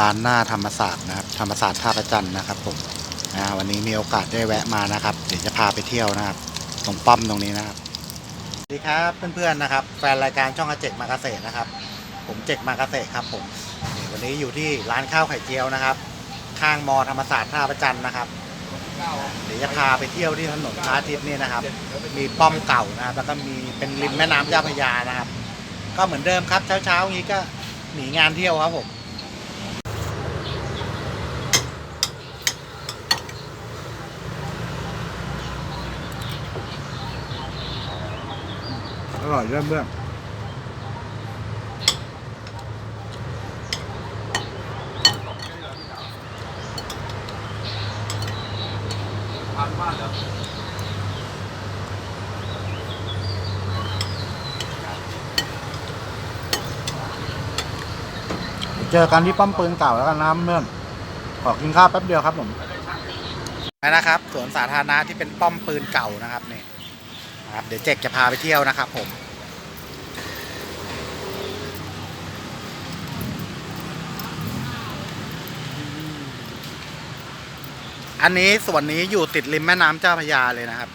ร้านหน้าธรรมศาสตร์นะครับ ธรรมศาสตร์ท่าประจันนะครับผมนะวันนี้มีโอกาสได้แวะมานะครับ เดี๋ยวจะพาไปเที่ยวนะครับตรงป้อมตรงนี้นะครับสวัสดีครับเพื่อนๆนะครับ แฟนรายการช่องอาเจกมาเกษตรนะครับ ผมเจกมาเกษตรครับผมวันนี้อยู่ที่ร้านข้าวไข่เจียวนะครับ ข้างมอธรรมศาสตร์ท่าประจันนะครับเดี๋ยวจะพาไปเที่ยวที่ถนนพระอาทิตย์นี่นะครับ มีป้อมเก่านะครับ แล้วก็มีเป็นริมแม่น้ำเจ้าพระยานะครับ ก็เหมือนเดิมครับเช้าๆอย่างนี้ก็หนีงานเที่ยวครับผม ร่อยเรื่อเรื่อยเจอกันที่ป้อมปืนเก่าแล้วกันนะเพื่อนขอกินข้าวแป๊บเดียวครับผมนะครับสวนสาธารณะที่เป็นป้อมปืนเก่านะครับนี่ นะครับเดี๋ยวเจกจะพาไปเที่ยวนะครับผมอันนี้ส่วนนี้อยู่ติดริมแม่น้ำเจ้าพยาเลยนะครับ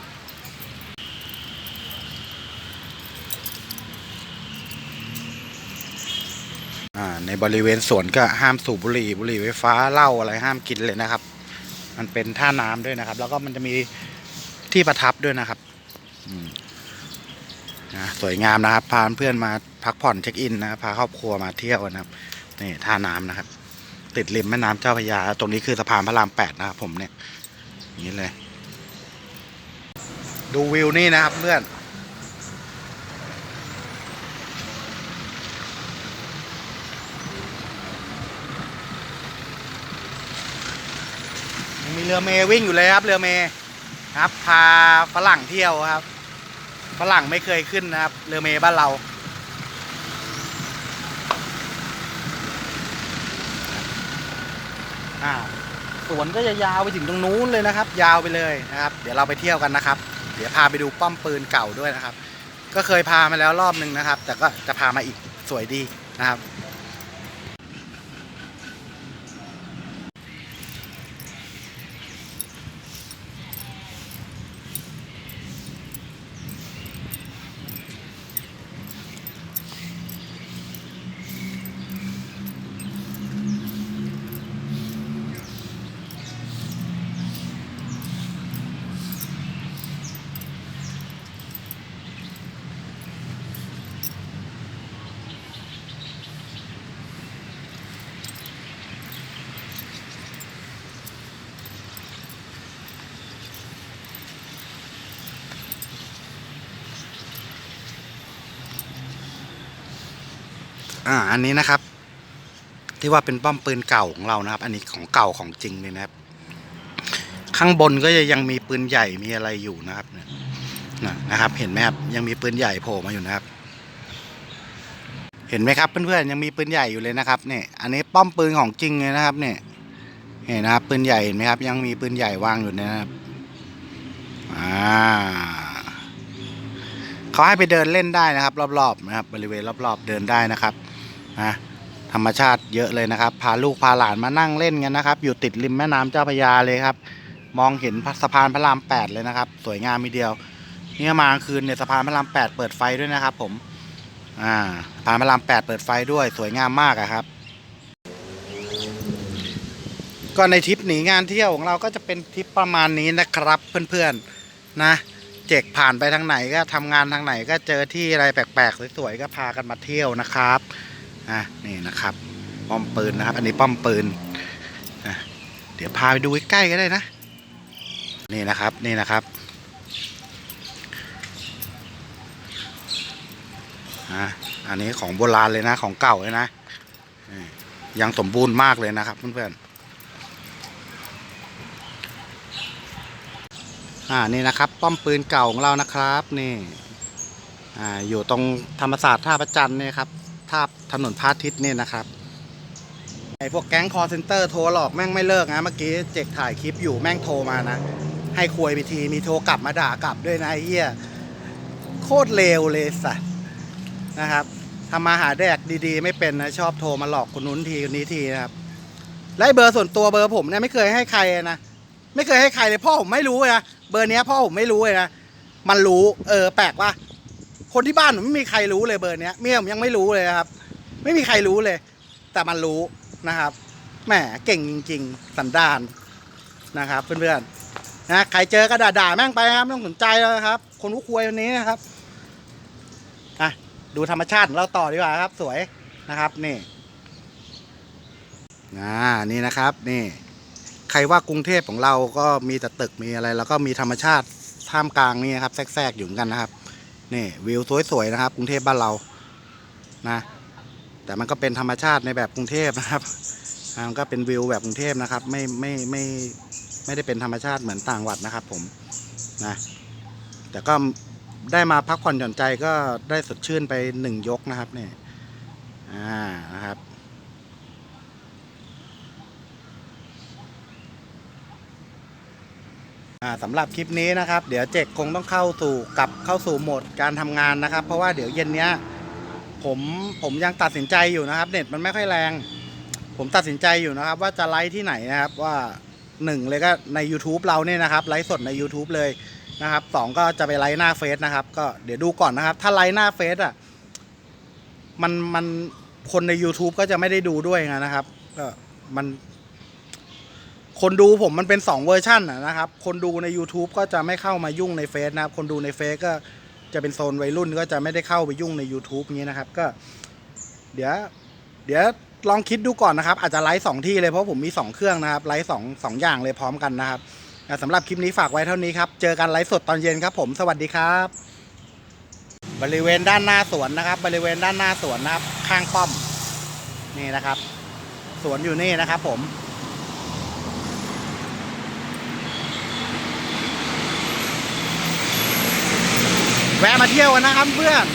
อ่าในบริเวณสวนก็ห้ามสูบบุหรี่บุหรี่ไฟฟ้าเหล้าอะไรห้ามกินเลยนะครับ มันเป็นท่าน้ำด้วยนะครับ แล้วก็มันจะมีที่ประทับด้วยนะครับ นะสวยงามนะครับ พาเพื่อนมาพักผ่อนเช็คอินนะครับพาครอบครัวมาเที่ยวนะครับนี่ท่าน้ำนะครับ ติดริมแม่น้ำเจ้าพระยา ตรงนี้คือสะพานพระรามแปดนะครับผมเนี่ยอย่างนี้เลย ดูวิวนี่นะครับเพื่อนมีเรือเมยวิ่งอยู่เลยครับ เรือเมย์ครับ พาฝรั่งเที่ยวครับ ฝรั่งไม่เคยขึ้นนะครับเรือเมย์บ้านเรา อ่าสวนก็จะยาวไปถึงตรงนู้นเลยนะครับ ยาวไปเลยนะครับ เดี๋ยวเราไปเที่ยวกันนะครับ เดี๋ยวพาไปดูป้อมปืนเก่าด้วยนะครับ ก็เคยพามาแล้วรอบหนึ่งนะครับ แต่ก็จะพามาอีกสวยดีนะครับ อ่าอันนี้นะครับ ที่ว่าเป็นป้อมปืนเก่าของเรานะครับ อันนี้ของเก่าของจริงเลยนะครับ ข้างบนก็จะยังมีปืนใหญ่มีอะไรอยู่นะครับนะนะครับ เห็นไหมครับยังมีปืนใหญ่โผล่มาอยู่นะครับ เห็นไหมครับเพื่อนๆยังมีปืนใหญ่อยู่เลยนะครับเนี่ยอันนี้ป้อมปืนของจริงเลยนะครับ เนี่ยเห็นนะครับปืนใหญ่เห็นไหมครับ ยังมีปืนใหญ่วางอยู่นะครับอ่าเขาให้ไปเดินเล่นได้นะครับ รอบๆนะครับ บริเวณรอบๆเดินได้นะครับ นะธรรมชาติเยอะเลยนะครับ พาลูกพาหลานมานั่งเล่นกันนะครับ อยู่ติดริมแม่น้ำเจ้าพระยาเลยครับ มองเห็นสะพานพระรามแปดเลยนะครับ สวยงามมีเดียวนี่มากลางคืนเนี่ยสะพานพระรามแปดเปิดไฟด้วยนะครับ ผม อ่าสะพานพระรามแปดเปิดไฟด้วยสวยงามมากครับ ก็ในทริปหนีงานเที่ยวของเราก็จะเป็นทริปประมาณนี้นะครับ เพื่อนๆนะเจกผ่านไปทางไหนก็ทำงานทางไหนก็เจอที่อะไรแปลกๆ สวยๆ ก็พากันมาเที่ยวนะครับ อะนี่นะครับ ป้อมปืนนะครับ อันนี้ป้อมปืนอะเดี๋ยวพาไปดูใกล้ๆก็ได้นะ นี่นะครับนี่นะครับอะอันนี้ของโบราณเลยนะของเก่าเลยนะยังสมบูรณ์มากเลยนะครับเพื่อนๆอ่านี่นะครับ ป้อมปืนเก่าของเรานะครับนี่อ่าอยู่ตรงธรรมศาสตร์ท่าประจันเนี่ยครับ ท่าถนนพาทิตย์เนี่ยนะครับไอพวกแก๊งคอร์เซนเตอร์โทรหลอกแม่งไม่เลิกนะเมื่อกี้เจกถ่ายคลิปอยู่แม่งโทรมานะ ให้คุยไปทีมีโทรกลับมาด่ากลับด้วยนะไอ้เหี้ยโคตรเลวเลยสัสนะครับทำมาหาแดกดีๆ ไม่เป็นนะชอบโทรมาหลอกคนนู้นทีคนนี้ทีนะครับและเบอร์ส่วนตัวเบอร์ผมเนี่ยไม่เคยให้ใครนะไม่เคยให้ใครเลยพ่อผมไม่รู้นะเบอร์เนี้ยพ่อผมไม่รู้เลยนะมันรู้ เออ แปลกว่า คนที่บ้านผมไม่มีใครรู้เลยเบอร์เนี้ยเมียผมยังไม่รู้เลยนะครับ ไม่มีใครรู้เลย แต่มันรู้นะครับแหมเก่งจริง ๆ สันดานนะครับเพื่อนๆนะใครเจอก็ด่าๆแม่งไปครับไม่ต้องสนใจแล้วครับ คนวุ้ควยวันนี้นะครับอะดูธรรมชาติของเราต่อดีกว่าครับ สวยนะครับนี่อ่านี่นะครับนี่ใครว่ากรุงเทพของเราก็มีแต่ตึกมีอะไร แล้วก็มีธรรมชาติท่ามกลางนี่นครับแทรกๆอยู่เหมือนกันนะครับ นี่วิวสวยๆนะครับ กรุงเทพบ้านเรานะ แต่มันก็เป็นธรรมชาติในแบบกรุงเทพนะครับมันก็เป็นวิวแบบกรุงเทพนะครับ ไม่ไม่ไม่ไม่ได้เป็นธรรมชาติเหมือนต่างจังหวัดนะครับ ผมนะแต่ก็ได้มาพักผ่อนหย่อนใจก็ได้สดชื่นไปหนึ่งยกนะครับเนี่ยอ่านะครับ อ่า สำหรับคลิปนี้นะครับ เดี๋ยวเจกคงต้องเข้าสู่กลับเข้าสู่โหมดการทำงานนะครับ เพราะว่าเดี๋ยวเย็นเนี้ยผมผมยังตัดสินใจอยู่นะครับ เน็ตมันไม่ค่อยแรง ผมตัดสินใจอยู่นะครับ ว่าจะไลฟ์ที่ไหนนะครับว่าหนึ่งเลยก็ใน YouTube เราเนี่ยนะครับไลฟ์สดใน YouTube เลยนะครับสองก็จะไปไลฟ์หน้าเฟซนะครับ ก็เดี๋ยวดูก่อนนะครับ ถ้าไลฟ์หน้าเฟซอะมันมันคนใน YouTube ก็จะไม่ได้ดูด้วยนะครับ ก็มัน คนดูผมมันเป็น 2 เวอร์ชันนะนะครับ คนดูใน YouTube ก็จะไม่เข้ามายุ่งในเฟซนะครับ คนดูในเฟซก็จะเป็นโซนวัยรุ่นก็จะไม่ได้เข้าไปยุ่งใน YouTube นี้นะครับ ก็ เดี๋ยว เดี๋ยวลองคิดดูก่อนนะครับ อาจจะไลฟ์สองที่เลยเพราะผมมี 2 เครื่องนะครับไลฟ์สองสองอย่างเลยพร้อมกันนะครับสำหรับคลิปนี้ฝากไว้เท่านี้ครับ เจอกันไลฟ์สดตอนเย็นครับผมสวัสดีครับ บริเวณด้านหน้าสวนนะครับ บริเวณด้านหน้าสวนนะครับ ข้างป้อมนี่นะครับ สวนอยู่นี่นะครับผม แวะมาเที่ยวกันนะครับเพื่อน